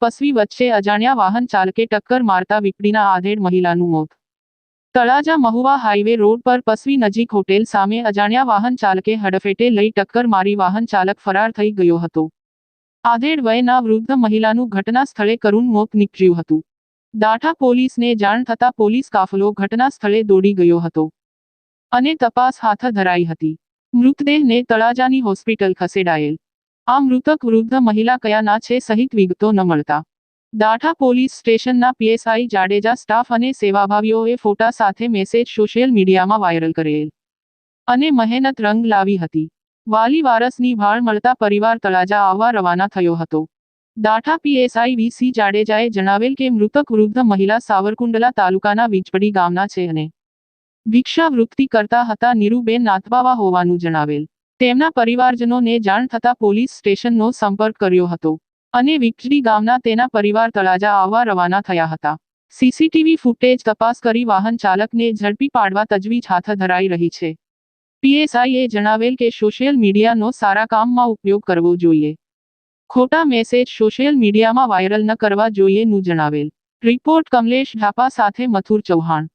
પસવી વચ્ચે અજાણ્યા વાહન ચાલકે ટક્કર મારતા વીપડીના આધેડ મહિલાનું મોત. તળાજા મહુવા હાઈવે રોડ પર પસવી નજીક હોટેલ સામે અજાણ્યા વાહન ચાલકે હડફેટે લઈ ટક્કર મારી વાહન ચાલક ફરાર થઈ ગયો હતો. આધેડ વયના વૃદ્ધ મહિલાનું ઘટના સ્થળે કરુણ મોત નીપજ્યું હતું. દાઠા પોલીસને જાણ થતા પોલીસ કાફલો ઘટના સ્થળે દોડી ગયો હતો. અને તપાસ હાથ ધરાઈ હતી. મૃતદેહને તળાજાની હોસ્પિટલ ખસેડાયેલ. આ મૃતક વૃદ્ધ મહિલા કયાના છે સહિત વિગતો ન મળતા. દાઠા પોલીસ સ્ટેશનના પીએસઆઈ જાડેજા સ્ટાફ અને સેવાભાવીઓએ ફોટા સાથે મેસેજ સોશિયલ મીડિયામાં વાયરલ કરેલ. અને મહેનત રંગ લાવી હતી. વાલી વારસની ભાળ મળતા પરિવાર તળાજા આવવા રવાના થયો હતો. દાઠા પીએસઆઈ વીસી જાડેજાએ જણાવેલ કે મૃતક વૃદ્ધ મહિલા સાવરકુંડલા તાલુકાના વીજપડી ગામના છે અને ભિક્ષાવૃત્તિ કરતા હતા નીરુબેન નાથબાવા હોવાનું જણાવેલ. તેમના પરિવારજનોને જાણ થતાં પોલીસ સ્ટેશનનો સંપર્ક કર્યો હતો અને વીજળી ગામના તેના પરિવાર તળાજા આવવા રવાના થયા હતા. સીસીટીવી ફૂટેજ તપાસ કરી વાહન ચાલકને ઝડપી પાડવા તજવીજ હાથ ધરાઈ રહી છે. પીએસઆઈએ જણાવેલ કે સોશિયલ મીડિયાનો સારા કામમાં ઉપયોગ કરવો જોઈએ. ખોટા મેસેજ સોશિયલ મીડિયામાં વાયરલ ન કરવા જોઈએ નું જણાવેલ. રિપોર્ટ કમલેશ ઢાપા સાથે મથુર ચૌહાણ.